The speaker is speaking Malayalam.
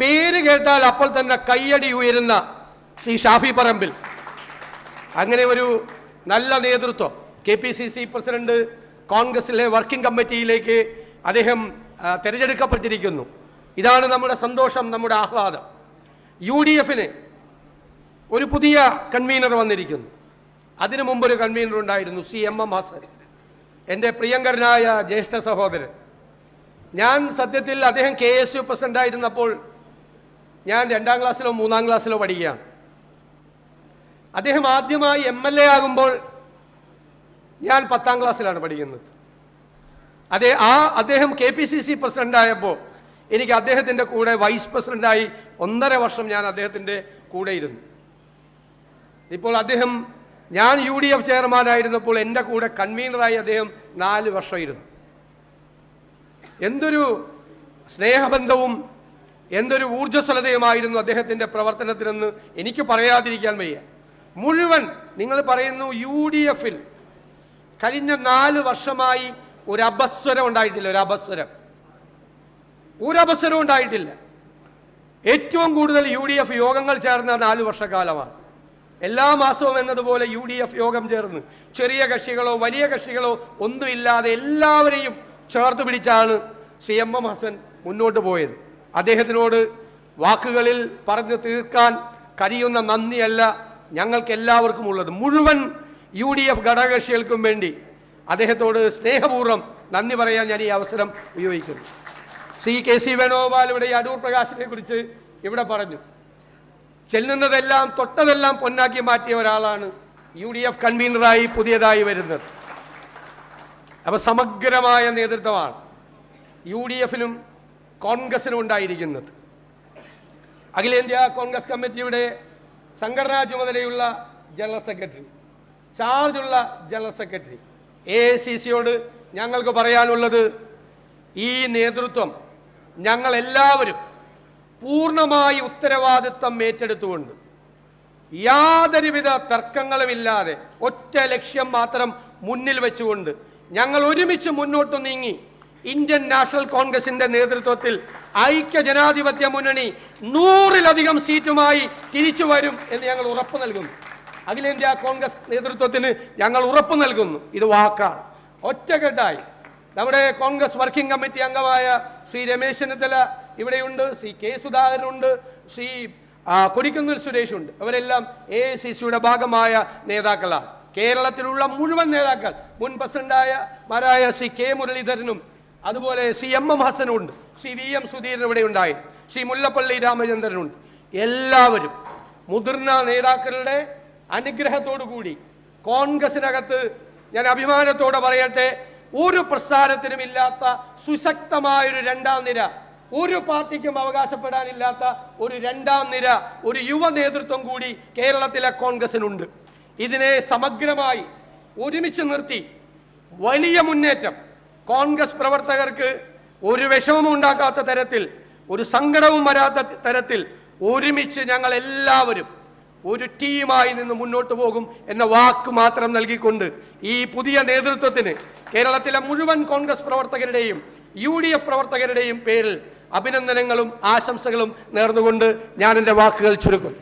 പേര് കേട്ടാൽ അപ്പോൾ തന്നെ കയ്യടി ഉയരുന്ന ശ്രീ ഷാഫി പറമ്പിൽ. അങ്ങനെ ഒരു നല്ല നേതൃത്വം. K P C C president കോൺഗ്രസിലെ വർക്കിംഗ് കമ്മിറ്റിയിലേക്ക് അദ്ദേഹം തിരഞ്ഞെടുക്കപ്പെട്ടിരിക്കുന്നു. ഇതാണ് നമ്മുടെ സന്തോഷം നമ്മുടെ ആഹ്ലാദം. യു ഡി എഫിന് ഒരു പുതിയ കൺവീനർ വന്നിരിക്കുന്നു. അതിനു മുമ്പ് ഒരു കൺവീനർ ഉണ്ടായിരുന്നു സി എം എം ഹസൻ. എന്റെ പ്രിയങ്കരനായ ജ്യേഷ്ഠ സഹോദരൻ. ഞാൻ സത്യത്തിൽ അദ്ദേഹം കെ എസ് യു പ്രസിഡന്റ് ആയിരുന്നപ്പോൾ ഞാൻ രണ്ടാം ക്ലാസ്സിലോ മൂന്നാം ക്ലാസ്സിലോ പഠിക്കുകയാണ്. അദ്ദേഹം ആദ്യമായി എം എൽ എ ആകുമ്പോൾ ഞാൻ പത്താം ക്ലാസ്സിലാണ് പഠിക്കുന്നത്. അതെ ആ അദ്ദേഹം K P C C president ആയപ്പോൾ എനിക്ക് അദ്ദേഹത്തിന്റെ കൂടെ വൈസ് പ്രസിഡന്റായി ഒന്നര വർഷം ഞാൻ അദ്ദേഹത്തിന്റെ കൂടെ ഇരുന്നു. ഇപ്പോൾ അദ്ദേഹം ഞാൻ യു ഡി എഫ് ചെയർമാനായിരുന്നപ്പോൾ എന്റെ കൂടെ കൺവീനറായി അദ്ദേഹം നാല് വർഷം ഇരുന്നു. എന്തൊരു സ്നേഹബന്ധവും എന്തൊരു ഊർജസ്വലതയുമായിരുന്നു അദ്ദേഹത്തിന്റെ പ്രവർത്തനത്തിനെന്ന് എനിക്ക് പറയാതിരിക്കാൻ വയ്യ. മുഴുവൻ നിങ്ങൾ പറയുന്നു യു ഡി എഫിൽ കഴിഞ്ഞ നാല് വർഷമായി ഒരു അപസ്വരം ഉണ്ടായിട്ടില്ല ഒരു അപസ്വരം. ഒരു അപസ്വരം ഉണ്ടായിട്ടില്ല. ഏറ്റവും കൂടുതൽ യു ഡി എഫ് യോഗങ്ങൾ ചേർന്ന നാല് വർഷക്കാലമാണ്. എല്ലാ മാസവും എന്നതുപോലെ യു ഡി എഫ് യോഗം ചേർന്ന് ചെറിയ കക്ഷികളോ വലിയ കക്ഷികളോ ഒന്നുമില്ലാതെ എല്ലാവരെയും ചേർത്ത് പിടിച്ചാണ് സി എം എം ഹസൻ മുന്നോട്ട് പോയത്. അദ്ദേഹത്തിനോട് വാക്കുകളിൽ പറഞ്ഞു തീർക്കാൻ കഴിയുന്ന നന്ദിയല്ല ഞങ്ങൾക്ക് എല്ലാവർക്കും ഉള്ളത്. മുഴുവൻ യു ഡി എഫ് ഘടകകക്ഷികൾക്കും വേണ്ടി അദ്ദേഹത്തോട് സ്നേഹപൂർവം നന്ദി പറയാൻ ഞാൻ ഈ അവസരം ഉപയോഗിക്കുന്നു. ശ്രീ കെ സി വേണുഗോപാൽ ഇവിടെ അടൂർ പ്രകാശിനെ കുറിച്ച് ഇവിടെ പറഞ്ഞു. ചെല്ലുന്നതെല്ലാം തൊട്ടതെല്ലാം പൊന്നാക്കി മാറ്റിയ ഒരാളാണ് യു ഡി എഫ് കൺവീനറായി പുതിയതായി വരുന്നത്. അപ്പൊ സമഗ്രമായ നേതൃത്വമാണ്. യു ഡി എഫിനും കോൺഗ്രസിനും ഉണ്ടായിരിക്കുന്നത് അഖിലേന്ത്യാ കോൺഗ്രസ് കമ്മിറ്റിയുടെ സംഘടനാ ചുമതലയുള്ള ജനറൽ സെക്രട്ടറി ചാർജുള്ള ജനറൽ സെക്രട്ടറി. എ സി സിയോട് ഞങ്ങൾക്ക് പറയാനുള്ളത് ഈ നേതൃത്വം ഞങ്ങളെല്ലാവരും പൂർണമായി ഉത്തരവാദിത്തം ഏറ്റെടുത്തുകൊണ്ട് യാതൊരുവിധ തർക്കങ്ങളുമില്ലാതെ ഒറ്റ ലക്ഷ്യം മാത്രം മുന്നിൽ വെച്ചുകൊണ്ട് ഞങ്ങൾ ഒരുമിച്ച് മുന്നോട്ട് നീങ്ങി ഇന്ത്യൻ നാഷണൽ കോൺഗ്രസിന്റെ നേതൃത്വത്തിൽ ഐക്യ ജനാധിപത്യ മുന്നണി നൂറിലധികം സീറ്റുമായി തിരിച്ചു വരും എന്ന് ഞങ്ങൾ ഉറപ്പ് നൽകുന്നു. അഖിലേന്ത്യാ കോൺഗ്രസ് നേതൃത്വത്തിന് ഞങ്ങൾ ഉറപ്പ് നൽകുന്നു. ഇത് വാക്കാണ്. ഒറ്റക്കെട്ടായി. നമ്മുടെ കോൺഗ്രസ് വർക്കിംഗ് കമ്മിറ്റി അംഗമായ ശ്രീ രമേശ് ചെന്നിത്തല ഇവിടെയുണ്ട് ശ്രീ കെ സുധാകരനുണ്ട് ശ്രീ കൊടിക്കുന്നിൽ സുരേഷുണ്ട്. അവരെല്ലാം എ സി സിയുടെ ഭാഗമായ നേതാക്കളാണ്. കേരളത്തിലുള്ള മുഴുവൻ നേതാക്കൾ മുൻ പ്രസിഡന്റായ മാരായ ശ്രീ കെ മുരളീധരനും അതുപോലെ ശ്രീ എം എം ഹസനുണ്ട് ശ്രീ വി എം സുധീരൻ ഇവിടെ ഉണ്ടായി ശ്രീ മുല്ലപ്പള്ളി രാമചന്ദ്രനുണ്ട്. എല്ലാവരും മുതിർന്ന നേതാക്കളുടെ അനുഗ്രഹത്തോടു കൂടി കോൺഗ്രസിനകത്ത് ഞാൻ അഭിമാനത്തോടെ പറയട്ടെ ഒരു പ്രസ്ഥാനത്തിനും ഇല്ലാത്ത സുശക്തമായൊരു രണ്ടാം നിര ഒരു പാർട്ടിക്കും അവകാശപ്പെടാനില്ലാത്ത ഒരു രണ്ടാം നിര ഒരു യുവ നേതൃത്വം കൂടി കേരളത്തിലെ കോൺഗ്രസിനുണ്ട്. ഇതിനെ സമഗ്രമായി ഒരുമിച്ച് നിർത്തി വലിയ മുന്നേറ്റം കോൺഗ്രസ് പ്രവർത്തകർക്ക് ഒരു വിഷമവും ഉണ്ടാക്കാത്ത തരത്തിൽ ഒരു സങ്കടവും വരാത്ത തരത്തിൽ ഒരുമിച്ച് ഞങ്ങൾ എല്ലാവരും ഒരു ടീമായി നിന്ന് മുന്നോട്ട് പോകും എന്ന വാക്ക് മാത്രം നൽകിക്കൊണ്ട് ഈ പുതിയ നേതൃത്വത്തിന് കേരളത്തിലെ മുഴുവൻ കോൺഗ്രസ് പ്രവർത്തകരുടെയും യു ഡി എഫ് പ്രവർത്തകരുടെയും പേരിൽ അഭിനന്ദനങ്ങളും ആശംസകളും നേർന്നുകൊണ്ട് ഞാൻ എന്റെ വാക്കുകൾ ചുരുക്കും.